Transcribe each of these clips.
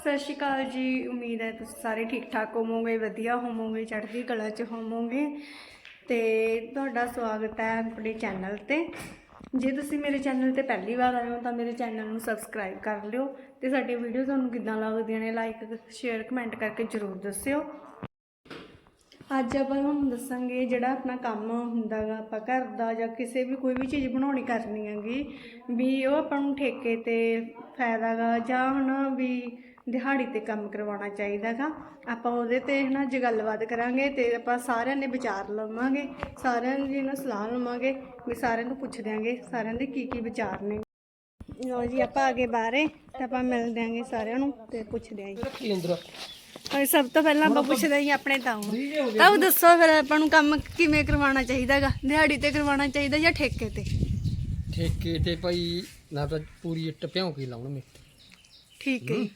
ਸਤਿ ਸ਼੍ਰੀ ਅਕਾਲ ਜੀ। ਉਮੀਦ ਹੈ ਤੁਸੀਂ ਸਾਰੇ ਠੀਕ ਠਾਕ ਹੋਵੋਗੇ, ਵਧੀਆ ਹੋਵੋਗੇ, ਚੜ੍ਹਦੀ ਕਲਾ 'ਚ ਹੋਵੋਗੇ। ਤੇ ਤੁਹਾਡਾ ਸਵਾਗਤ ਹੈ ਆਪਣੇ ਚੈਨਲ ਤੇ। ਜੇ ਤੁਸੀਂ ਮੇਰੇ ਚੈਨਲ ਤੇ ਪਹਿਲੀ ਵਾਰ ਆਏ ਹੋ ਤਾਂ ਮੇਰੇ ਚੈਨਲ ਨੂੰ ਸਬਸਕ੍ਰਾਈਬ ਕਰ ਲਿਓ ਤੇ ਸਾਡੀ ਵੀਡੀਓ ਤੁਹਾਨੂੰ ਕਿੱਦਾਂ ਲੱਗਦੀਆਂ ਨੇ ਲਾਈਕ ਸ਼ੇਅਰ ਕਮੈਂਟ ਕਰਕੇ ਜਰੂਰ ਦੱਸਿਓ। ਅੱਜ ਆਪਾਂ ਤੁਹਾਨੂੰ ਦੱਸਾਂਗੇ ਜਿਹੜਾ ਆਪਣਾ ਕੰਮ ਹੁੰਦਾ ਗਾ, ਆਪਾਂ ਘਰ ਦਾ ਜਾਂ ਕਿਸੇ ਵੀ ਕੋਈ ਵੀ ਚੀਜ਼ ਬਣਾਉਣੀ ਕਰਨੀ ਹੈਗੀ, ਵੀ ਉਹ ਆਪਾਂ ਨੂੰ ਠੇਕੇ ਤੇ ਫਾਇਦਾ ਗਾ ਜਾਂ ਹਨਾ ਵੀ ਦਿਹਾੜੀ ਤੇ ਕੰਮ ਕਰਵਾਉਣਾ ਚਾਹੀਦਾ ਗਾ। ਆਪਾਂ ਉਹਦੇ ਤੇ ਹਨਾ ਅੱਜ ਗੱਲਬਾਤ ਕਰਾਂਗੇ ਤੇ ਆਪਾਂ ਸਾਰਿਆਂ ਨੇ ਵਿਚਾਰ ਲਵਾਂਗੇ ਸਾਰਿਆਂ ਦੀ ਨਾ ਸਲਾਹ ਲਵਾਂਗੇ ਵੀ ਸਾਰਿਆਂ ਨੂੰ ਪੁੱਛ ਦਿਆਂਗੇ ਸਾਰਿਆਂ ਦੇ ਕੀ ਕੀ ਵਿਚਾਰ ਨੇ। ਲਓ ਜੀ ਆਪਾਂ ਅੱਗੇ ਬਾਹਰੇ ਤੇ ਆਪਾਂ ਮਿਲ ਦਿਆਂਗੇ ਸਾਰਿਆਂ ਨੂੰ ਤੇ ਪੁੱਛਦੇ ਆਂ ਔਰ ਸਭ ਤੋਂ ਪਹਿਲਾਂ ਆਪਾਂ ਪੁੱਛਦੇ ਜੀ ਆਪਣੇ ਨੂੰ। ਤਾऊ ਦੱਸੋ ਫਿਰ ਆਪਾਂ ਨੂੰ ਕੰਮ ਕਿਵੇਂ ਕਰਵਾਉਣਾ ਚਾਹੀਦਾਗਾ ਦਿਹਾੜੀ ਤੇ ਕਰਵਾਉਣਾ ਚਾਹੀਦਾ ਜਾਂ ਠੇਕੇ ਤੇ? ਠੇਕੇ ਤੇ ਭਾਈ ਨਾ ਤਾਂ ਪੂਰੀ ਇੱਟ ਭਿਉਂ ਕੇ ਲਾਉਣ ਮਿੱਟੀ ਠੀਕ ਹੈ ਜੀ,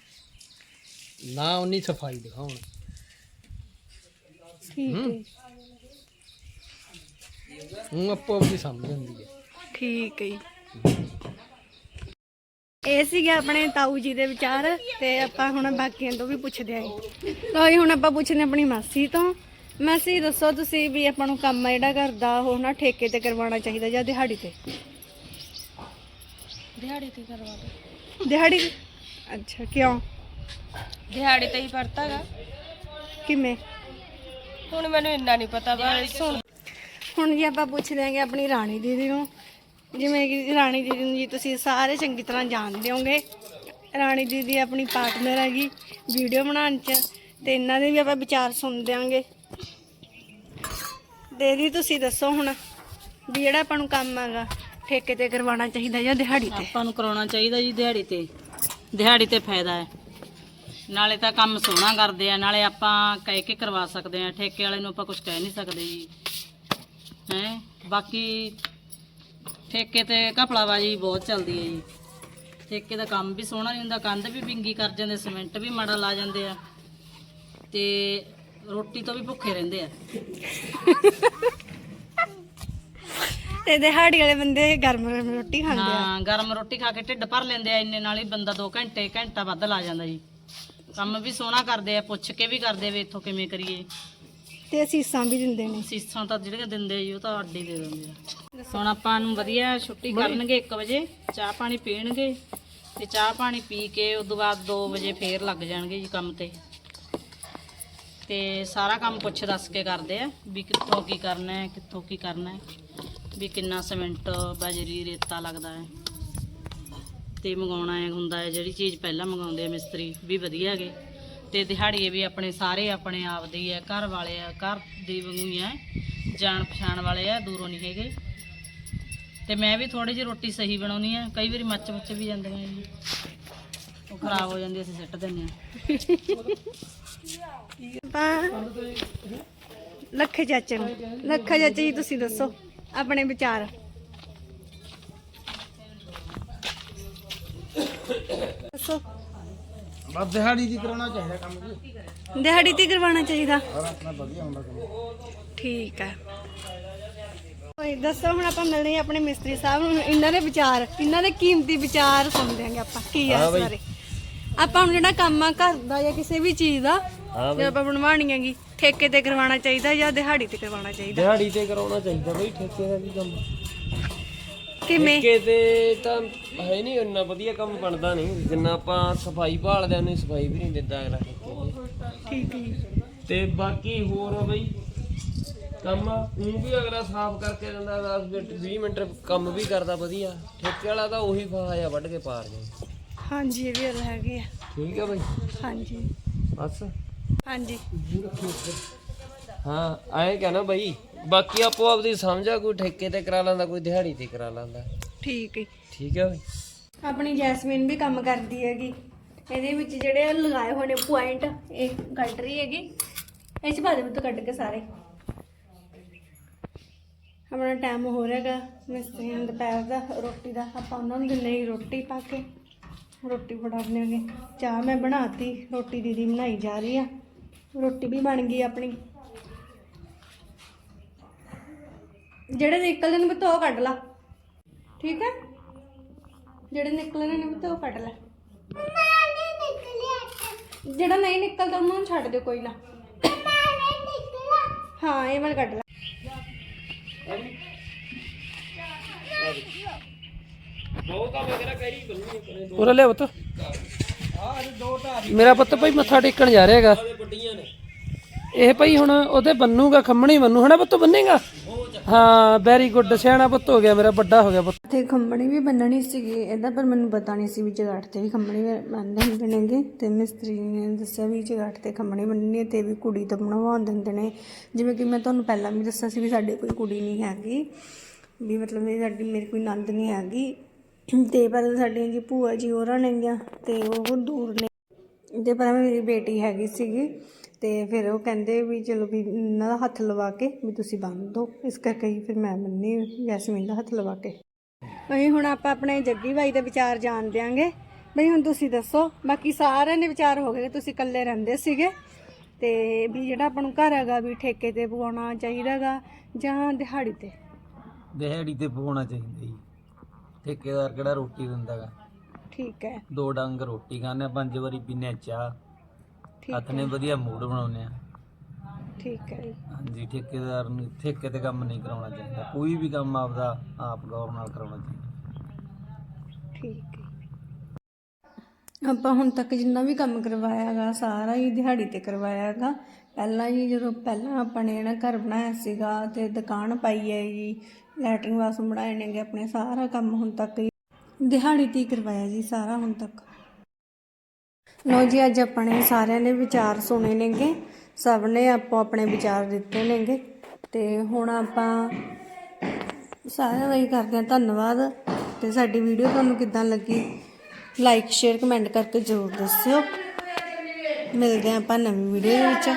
ਨਾ ਉਨੀ ਸਫ਼ਾਈ ਦਿਖਾਉਣ। ਠੀਕ ਹੈ। ਉਹ ਆਪੋ ਆਪਣੀ ਸਮਝ ਹੁੰਦੀ ਹੈ। ਠੀਕ ਹੈ ਜੀ। ਇਹ ਸੀਗੇ ਆਪਣੇ ਤਾਊ ਜੀ ਦੇ ਵਿਚਾਰ ਤੇ ਆਪਾਂ ਹੁਣ ਬਾਕੀਆਂ ਤੋਂ ਵੀ ਪੁੱਛਦੇ ਆਂ ਲਓ ਜੀ ਹੁਣ ਆਪਾਂ ਪੁੱਛਦੇ ਹਾਂ ਆਪਣੀ ਮਾਸੀ ਤੋਂ। ਮਾਸੀ ਦੱਸੋ ਤੁਸੀਂ ਵੀ ਆਪਾਂ ਨੂੰ ਕੰਮ ਆ ਜਿਹੜਾ ਕਰਦਾ ਉਹ ਨਾ ਠੇਕੇ ਤੇ ਕਰਵਾਉਣਾ ਚਾਹੀਦਾ ਜਾਂ ਦਿਹਾੜੀ ਤੇ? ਦਿਹਾੜੀ ਤੇ ਕਰਵਾ ਦਿਹਾੜੀ ਅੱਛਾ ਕਿਉਂ? ਦਿਹਾੜੀ ਤੇ ਹੀ ਪੜਤਾਗਾ ਕਿਵੇਂ? ਹੁਣ ਮੈਨੂੰ ਇੰਨਾ ਨਹੀਂ ਪਤਾ ਬਸ ਹੁਣ ਜੀ ਆਪਾਂ ਪੁੱਛਦੇ ਆਂਗੇ ਆਪਣੀ ਰਾਣੀ ਦੀਦੀ ਨੂੰ। ਜਿਵੇਂ ਕਿ ਰਾਣੀ ਦੀਦੀ ਨੂੰ ਜੀ ਤੁਸੀਂ ਸਾਰੇ ਚੰਗੀ ਤਰ੍ਹਾਂ ਜਾਣਦੇ ਹੋਗੇ ਰਾਣੀ ਦੀਦੀ ਆਪਣੀ ਪਾਰਟਨਰ ਹੈਗੀ ਵੀਡੀਓ ਬਣਾਉਣ 'ਚ। ਤੇ ਇਹਨਾਂ ਦੇ ਵੀ ਆਪਾਂ ਵਿਚਾਰ ਸੁਣਦੇ ਆਂਗੇ ਦੀਦੀ ਤੁਸੀਂ ਦੱਸੋ ਹੁਣ ਵੀ ਜਿਹੜਾ ਆਪਾਂ ਨੂੰ ਕੰਮ ਹੈਗਾ ਠੇਕੇ ਤੇ ਕਰਵਾਉਣਾ ਚਾਹੀਦਾ ਜਾਂ ਦਿਹਾੜੀ ਤੇ? ਆਪਾਂ ਨੂੰ ਕਰਾਉਣਾ ਚਾਹੀਦਾ ਜੀ ਦਿਹਾੜੀ ਤੇ। ਦਿਹਾੜੀ ਤੇ ਫਾਇਦਾ ਹੈ। ਨਾਲੇ ਤਾਂ ਕੰਮ ਸੋਹਣਾ ਕਰਦੇ ਆ ਨਾਲੇ ਆਪਾਂ ਕਹਿ ਕੇ ਕਰਵਾ ਸਕਦੇ ਆ ਠੇਕੇ ਵਾਲੇ ਨੂੰ ਆਪਾਂ ਕੁਝ ਕਹਿ ਨਹੀਂ ਸਕਦੇ ਜੀ। ਹੈ? ਬਾਕੀ ਠੇਕੇ ਤੇ ਘਪਲਾਬਾਜੀ ਬਹੁਤ ਚੱਲਦੀ ਹੈ ਜੀ। ਠੇਕੇ ਦਾ ਕੰਮ ਵੀ ਸੋਹਣਾ ਨਹੀਂ ਹੁੰਦਾ ਕੰਧ ਵੀ ਵਿੰਗੀ ਕਰ ਜਾਂਦੇ ਸਿਮੈਂਟ ਵੀ ਮਾੜਾ ਲਾ ਜਾਂਦੇ ਆ। ਤੇ ਰੋਟੀ ਤੋਂ ਵੀ ਭੁੱਖੇ ਰਹਿੰਦੇ ਆ। ਤੇ ਦਿਹਾੜੀ ਵਾਲੇ ਬੰਦੇ ਗਰਮ ਗਰਮ ਰੋਟੀ ਖਾਂਦੇ ਆ। ਹਾਂ ਗਰਮ ਰੋਟੀ ਖਾ ਕੇ ਢਿੱਡ ਭਰ ਲੈਂਦੇ ਆ ਇੰਨੇ ਨਾਲ ਹੀ ਬੰਦਾ 2 ਘੰਟੇ ਘੰਟਾ ਵੱਧ ਲਾ ਜਾਂਦਾ ਜੀ। ਕੰਮ ਵੀ ਸੋਹਣਾ ਕਰਦੇ ਆ ਪੁੱਛ ਕੇ ਵੀ ਕਰਦੇ ਵੀ ਇੱਥੋਂ ਕਿਵੇਂ ਕਰੀਏ। ਤੇ ਅਸੀਸਾਂ ਵੀ ਦਿੰਦੇ ਨੇ। ਸੀਸਾਂ ਤਾਂ ਜਿਹੜੀਆਂ ਦਿੰਦੇ ਆ ਜੀ ਉਹ ਤਾਂ ਅੱਡੀ ਦੇ ਦਿੰਦੇ ਆ। ਹੁਣ ਆਪਾਂ ਨੂੰ ਵਧੀਆ ਛੁੱਟੀ ਕਰਨਗੇ 1 ਵਜੇ ਚਾਹ ਪਾਣੀ ਪੀਣਗੇ ਤੇ ਚਾਹ ਪਾਣੀ ਪੀ ਕੇ ਉਸ ਤੋਂ ਬਾਅਦ 2 ਵਜੇ ਫੇਰ ਲੱਗ ਜਾਣਗੇ ਜੀ ਕੰਮ ਤੇ। ਤੇ ਸਾਰਾ ਕੰਮ ਪੁੱਛ ਦੱਸ ਕੇ ਕਰਦੇ ਆ ਵੀ ਕਿੱਥੋਂ ਕੀ ਕਰਨਾ ਹੈ ਕਿੱਥੋਂ ਕੀ ਕਰਨਾ ਹੈ ਵੀ ਕਿੰਨਾ ਸਿਮੈਂਟ ਬਜਰੀ ਰੇਤਾ ਲੱਗਦਾ ਹੈ। ਤੇ ਮੰਗਾਉਣਾ ਹੁੰਦਾ ਹੈ, ਜਿਹੜੀ ਚੀਜ਼ ਪਹਿਲਾਂ ਮੰਗਾਉਂਦੇ ਆ ਮਿਸਤਰੀ, ਵੀ ਵਧੀਆ ਹੈਗੇ। ਤੇ ਦਿਹਾੜੀਏ ਵੀ ਆਪਣੇ ਸਾਰੇ ਆਪਣੇ ਆਪ ਦੇ ਹੀ ਆ, ਘਰ ਵਾਲੇ ਆ, ਘਰ ਦੇ ਵਾਂਗੂ ਹੀ ਆ, ਜਾਣ ਪਛਾਣ ਵਾਲੇ ਆ, ਦੂਰੋਂ ਨਹੀਂ ਹੈਗੇ। ਤੇ ਮੈਂ ਵੀ ਥੋੜੀ ਜਿਹੀ ਰੋਟੀ ਸਹੀ ਬਣਾਉਣੀ ਆ, ਕਈ ਵਾਰੀ ਮੱਚ ਮੁੱਚ ਵੀ ਜਾਂਦੀਆਂ ਜੀ। ਉਹ ਖਰਾਬ ਹੋ ਜਾਂਦੀ ਅਸੀਂ ਸਿੱਟ ਦਿੰਦੇ ਆ। ਲੱਖੇ ਚਾਚੇ ਨੂੰ, ਲੱਖੇ ਚਾਚੇ ਜੀ ਤੁਸੀਂ ਦੱਸੋ, ਆਪਣੇ ਵਿਚਾਰ। ਦੱਸੋ? ਬਸ ਦਿਹਾੜੀ ਦੀ ਕਰਾਉਣਾ ਚਾਹੀਦਾ ਕੰਮ ਜੀ? ਦਿਹਾੜੀ ਤੇ ਕਰਵਾਉਣਾ ਚਾਹੀਦਾ। ਸਾਰਾ ਆਪਣਾ ਵਧੀਆ ਹੁੰਦਾ ਕੰਮ। ਠੀਕ ਹੈ। ਓਏ ਦੱਸੋ ਹੁਣ ਆਪਾਂ ਮਿਲਦੇ ਹਾਂ ਆਪਣੇ ਮਿਸਤਰੀ ਸਾਹਿਬ ਨੂੰ। ਇਹਨਾਂ ਦੇ ਵਿਚਾਰ ਇਹਨਾਂ ਦੇ ਕੀਮਤੀ ਵਿਚਾਰ ਸੁਣਦੇ ਆਂਗੇ ਆਪਾਂ ਕੀ ਆ ਇਸ ਬਾਰੇ ਆਪਾਂ ਨੂੰ ਜਿਹੜਾ ਕੰਮ ਆ ਘਰ ਦਾ ਜਾਂ ਕਿਸੇ ਵੀ ਚੀਜ਼ ਦਾ ਜੇ ਆਪਾਂ ਬਣਵਾਉਣੀ ਹੈਗੀ ਠੇਕੇ ਤੇ ਕਰਵਾਉਣਾ ਚਾਹੀਦਾ ਜਾਂ ਦਿਹਾੜੀ ਤੇ ਕਰਵਾਉਣਾ ਚਾਹੀਦਾ? ਦਿਹਾੜੀ ਤੇ ਕਰਾਉਣਾ ਚਾਹੀਦਾ ਬਈ ਠੇਕੇ ਦਾ ਵੀ ਕੰਮ ਕਿਵੇਂ? ਠੇਕੇ ਤੇ ਤਾਂ ਹੈ ਨਹੀਂ ਇੰਨਾ ਵਧੀਆ ਕੰਮ ਬਣਦਾ ਨਹੀਂ। ਜਿੰਨਾ ਆਪਾਂ ਸਫ਼ਾਈ ਭਾਲਦੇ ਉਹਨੇ ਸਫ਼ਾਈ ਵੀ ਨਹੀਂ ਦਿੰਦਾ ਅਗਲਾ ਠੇਕੇ ਤੇ। ਠੀਕ ਹੈ ਜੀ। ਤੇ ਬਾਕੀ ਹੋਰ ਆ ਬਈ ਕੰਮ ਉਹ ਵੀ ਅਗਲਾ ਸਾਫ਼ ਕਰਕੇ ਦਿੰਦਾ 10 ਮਿੰਟ 20 ਮਿੰਟ ਕੰਮ ਵੀ ਕਰਦਾ ਵਧੀਆ। ਠੇਕੇ ਵਾਲਾ ਤਾਂ ਉਹੀ ਫਾਹਾ ਵੱਢ ਕੇ ਪਾਰ ਗਿਆ ਹਾਂਜੀ ਇਹ ਵੀ ਗੱਲ ਹੈਗੀ ਆ। ਠੀਕ ਆ ਬਈ? ਹਾਂਜੀ। ਬਸ। ਹਾਂਜੀ। ਹਾਂ ਐਂ ਕਹਿਣਾ ਬਈ ਬਾਕੀ ਆਪੋ ਆਪਦੀ ਸਮਝਾ ਕੋਈ ਠੇਕੇ ਤੇ ਕਰਾ ਲੈਂਦਾ ਕੋਈ ਦਿਹਾੜੀ ਤੇ ਕਰਾ ਲੈਂਦਾ। ਠੀਕ ਹੈ ਠੀਕ ਆ ਬਈ। ਆਪਣੀ ਜੈਸਮੀਨ ਵੀ ਕੰਮ ਕਰਦੀ ਹੈਗੀ। ਇਹਦੇ ਵਿੱਚ ਜਿਹੜੇ ਲਗਾਏ ਨੇ ਪੁਆਇੰਟ ਇਹ ਕੱਢ ਰਹੀ ਹੈਗੀ। ਇਹ ਚ ਪਾ ਦੇ ਕੱਢ ਕੇ ਸਾਰੇ। ਆਪਣਾ ਟਾਈਮ ਹੋ ਰਿਹਾਗਾ ਮਿਸਤਰੀਆਂ ਦੁਪਹਿਰ ਦਾ ਰੋਟੀ ਦਾ। ਆਪਾਂ ਉਹਨਾਂ ਨੂੰ ਦਿੰਨੇ ਹੀ ਰੋਟੀ ਪਾ ਕੇ। ਰੋਟੀ ਫੜਾਉਂਦੇ ਹੈਗੇ। ਚਾਹ ਮੈਂ ਬਣਾਤੀ ਰੋਟੀ ਦੀਦੀ ਬਣਾਈ ਜਾ ਰਹੀ ਆ। ਰੋਟੀ ਵੀ ਬਣ ਗਈ ਆਪਣੀ। ਜਿਹੜੇ ਨਿਕਲਦੇ ਨੇ ਬਤੋ ਕੱਢ ਲਾ। ਠੀਕ ਹੈ? ਜਿਹੜੇ ਨਿਕਲਣੇ ਨੇ ਬਤੋ ਕੱਢ ਲੈ। ਜਿਹੜਾ ਨਹੀਂ ਨਿਕਲਦਾ ਉਹਨੂੰ ਹੁਣ ਛੱਡ ਦਿਓ, ਕੋਈ ਨਾ। ਹਾਂ, ਇਹ ਵਾਲਾ ਕੱਢ ਲੈ। ਬਹੁਤ ਉਰੇ ਲੈ ਪੁੱਤ। ਮੇਰਾ ਪੁੱਤ ਭਾਈ ਮੱਥਾ ਟੇਕਣ ਜਾ ਰਿਹਾ ਹੈਗਾ। ਇਹ ਭਾਈ ਹੁਣ ਉਹਦੇ ਬੰਨੂਗਾ, ਖੰਮਣੀ ਬੰਨੂ, ਹਨਾ ਪੁੱਤ, ਬੰਨੇਗਾ? ਹਾਂ ਵੈਰੀ ਗੁੱਡ ਸਿਆਣਾ ਪੁੱਤ ਹੋ ਗਿਆ ਮੇਰਾ, ਵੱਡਾ ਹੋ ਗਿਆ ਪੁੱਤ। ਤੇ ਖੰਮਣੀ ਵੀ ਬੰਨਣੀ ਸੀਗੀ, ਇਹਦਾ ਪਰ ਮੈਨੂੰ ਪਤਾ ਨਹੀਂ ਸੀ ਵੀ ਜਗਾਟ ਤੇ ਵੀ ਖੰਮਣੀ ਬੰਨਦੇ ਹੁੰਦੇ ਨੇਗੇ। ਤੇ ਮਿਸਤਰੀ ਨੇ ਦੱਸਿਆ ਵੀ ਜਗਾਟ ਤੇ ਖੰਮਣੀ ਬੰਨਣੀ ਹੈ ਤੇ ਵੀ ਕੁੜੀ ਤੋਂ ਬਣਵਾਉਣ ਦਿੰਦੇ ਨੇ। ਜਿਵੇਂ ਕਿ ਮੈਂ ਤੁਹਾਨੂੰ ਪਹਿਲਾਂ ਵੀ ਦੱਸਿਆ ਸੀ ਵੀ ਸਾਡੇ ਕੋਈ ਕੁੜੀ ਨਹੀਂ ਹੈਗੀ। ਵੀ ਮਤਲਬ ਮੇਰੀ ਸਾਡੀ, ਮੇਰੀ ਕੋਈ ਨੰਦ ਨਹੀਂ ਹੈਗੀ। ਤੇ ਪਰ ਸਾਡੀਆਂ ਜੀ ਭੂਆ ਜੀ ਹੋਰਾਂ ਨੇਗੀਆਂ, ਤੇ ਉਹ ਦੂਰ ਨੇ। ਤੇ ਪਰ ਮੇਰੀ ਬੇਟੀ ਹੈਗੀ ਸੀਗੀ ਤੇ ਫਿਰ ਉਹ ਕਹਿੰਦੇ ਵੀ ਚਲੋ ਵੀ ਇਹਨਾਂ ਦਾ ਹੱਥ ਲਵਾ ਕੇ ਵੀ ਤੁਸੀਂ ਬੰਨ ਦਿਓ ਇਸ ਕਰਕੇ ਹੀ ਫਿਰ ਮੈਂ ਮੰਨੀ ਯਾਸਮੀਨ ਦਾ ਹੱਥ ਲਵਾ ਕੇ। ਅਸੀਂ ਹੁਣ ਆਪਾਂ ਆਪਣੇ ਜੱਗੀ ਬਾਈ ਦੇ ਵਿਚਾਰ ਜਾਣ ਦਿਆਂਗੇ। ਬਈ ਹੁਣ ਤੁਸੀਂ ਦੱਸੋ, ਬਾਕੀ ਸਾਰਿਆਂ ਦੇ ਵਿਚਾਰ ਹੋ ਗਏ ਤੁਸੀਂ ਇਕੱਲੇ ਰਹਿੰਦੇ ਸੀਗੇ। ਤੇ ਵੀ ਜਿਹੜਾ ਆਪਾਂ ਨੂੰ ਘਰ ਹੈਗਾ ਵੀ ਠੇਕੇ ਤੇ ਪਵਾਉਣਾ ਚਾਹੀਦਾਗਾ ਜਾਂ ਦਿਹਾੜੀ ਤੇ? ਦਿਹਾੜੀ ਤੇ ਪਵਾਉਣਾ ਚਾਹੀਦਾ ਜੀ। ਠੇਕੇਦਾਰ ਕਿਹੜਾ ਰੋਟੀ ਦਿੰਦਾਗਾ। ਠੀਕ ਹੈ। ਦੋ ਡੰਗ ਰੋਟੀ ਆ ਪੰਜ ਵਾਰੀ ਪੀਨੇ ਚਾਹ। ਠੀਕ ਹੱਥ ਨੇ ਵਧੀਆ ਮੂਡ ਬਣਾਉਂਦੇ ਆ। ਠੀਕ ਹੈ ਜੀ। ਹਾਂਜੀ ਠੇਕੇਦਾਰ ਨੂੰ ਠੇਕੇ ਤੇ ਕੰਮ ਨਹੀਂ ਕਰਾਉਣਾ ਚਾਹੀਦਾ। ਕੋਈ ਵੀ ਕੰਮ ਆਪਦਾ ਆਪ ਗੌਰ ਨਾਲ ਕਰਾਉਣਾ ਚਾਹੀਦਾ। ਠੀਕ ਹੈ ਆਪਾਂ ਹੁਣ ਤੱਕ ਜਿੰਨਾ ਵੀ ਕੰਮ ਕਰਵਾਇਆ ਹੈਗਾ ਸਾਰਾ ਹੀ ਦਿਹਾੜੀ ਤੇ ਕਰਵਾਇਆ ਹੈਗਾ। ਪਹਿਲਾਂ ਹੀ ਜਦੋਂ ਪਹਿਲਾਂ ਆਪਾਂ ਨੇ ਨਾ ਘਰ ਬਣਾਇਆ ਸੀਗਾ ਤੇ ਦੁਕਾਨ ਪਾਈ ਹੈ ਜੀ ਲੈਟਰਿੰਗ ਬਾਥਰੂਮ ਬਣਾਏ ਨੇਗੇ ਆਪਣੇ ਸਾਰਾ ਕੰਮ ਹੁਣ ਤੱਕ ਹੀ ਦਿਹਾੜੀ ਤੇ ਹੀ ਕਰਵਾਇਆ ਜੀ ਸਾਰਾ ਹੁਣ ਤੱਕ। ਲੋ ਜੀ, ਅੱਜ ਆਪਾਂ ਨੇ ਸਾਰਿਆਂ ਨੇ ਵਿਚਾਰ ਸੁਣੇ ਨੇਗੇ। ਸਭ ਨੇ ਆਪੋ ਆਪਣੇ ਵਿਚਾਰ ਦਿੱਤੇ ਨੇਗੇ। ਤੇ ਹੁਣ ਆਪਾਂ ਸਾਰਿਆਂ ਦਾ ਹੀ ਕਰਦੇ ਹਾਂ ਧੰਨਵਾਦ। ਤੇ ਸਾਡੀ ਵੀਡੀਓ ਤੁਹਾਨੂੰ ਕਿੱਦਾਂ ਲੱਗੀ ਲਾਈਕ ਸ਼ੇਅਰ ਕਮੈਂਟ ਕਰਕੇ ਜ਼ਰੂਰ ਦੱਸਿਓ। ਮਿਲਦੇ ਹਾਂ ਆਪਾਂ ਨਵੀਂ ਵੀਡੀਓ ਦੇ ਵਿੱਚ।